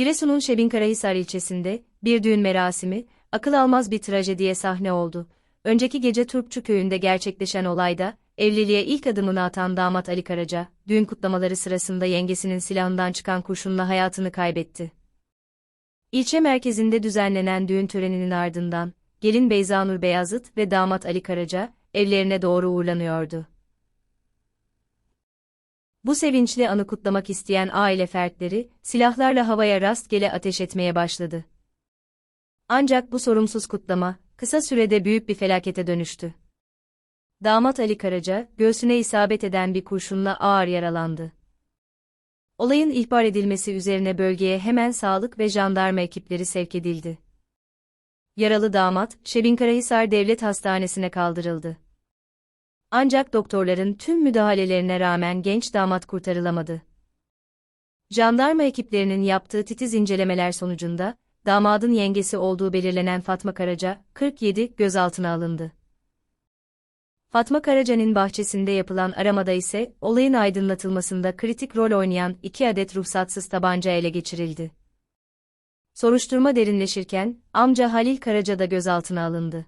Giresun'un Şebinkarahisar ilçesinde bir düğün merasimi, akıl almaz bir trajediye sahne oldu. Önceki gece Turpçu köyünde gerçekleşen olayda, evliliğe ilk adımını atan damat Ali Karaca, düğün kutlamaları sırasında yengesinin silahından çıkan kurşunla hayatını kaybetti. İlçe merkezinde düzenlenen düğün töreninin ardından, gelin Beyzanur Beyazıt ve damat Ali Karaca, evlerine doğru uğurlanıyordu. Bu sevinçli anı kutlamak isteyen aile fertleri, silahlarla havaya rastgele ateş etmeye başladı. Ancak bu sorumsuz kutlama, kısa sürede büyük bir felakete dönüştü. Damat Ali Karaca, göğsüne isabet eden bir kurşunla ağır yaralandı. Olayın ihbar edilmesi üzerine bölgeye hemen sağlık ve jandarma ekipleri sevk edildi. Yaralı damat, Şebinkarahisar Devlet Hastanesi'ne kaldırıldı. Ancak doktorların tüm müdahalelerine rağmen genç damat kurtarılamadı. Jandarma ekiplerinin yaptığı titiz incelemeler sonucunda, damadın yengesi olduğu belirlenen Fatma Karaca, 47, gözaltına alındı. Fatma Karaca'nın bahçesinde yapılan aramada ise, olayın aydınlatılmasında kritik rol oynayan iki adet ruhsatsız tabanca ele geçirildi. Soruşturma derinleşirken, amca Halil Karaca da gözaltına alındı.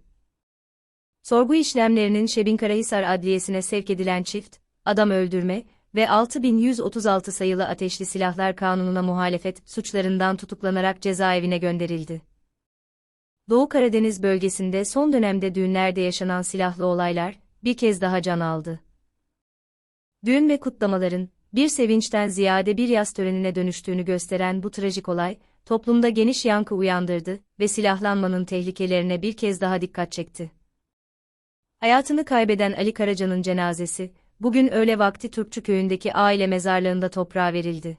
Sorgu işlemlerinin Şebinkarahisar Adliyesi'ne sevk edilen çift, adam öldürme ve 6136 sayılı ateşli silahlar kanununa muhalefet suçlarından tutuklanarak cezaevine gönderildi. Doğu Karadeniz bölgesinde son dönemde düğünlerde yaşanan silahlı olaylar, bir kez daha can aldı. Düğün ve kutlamaların, bir sevinçten ziyade bir yaz törenine dönüştüğünü gösteren bu trajik olay, toplumda geniş yankı uyandırdı ve silahlanmanın tehlikelerine bir kez daha dikkat çekti. Hayatını kaybeden Ali Karaca'nın cenazesi, bugün öğle vakti Türkçü köyündeki aile mezarlığında toprağa verildi.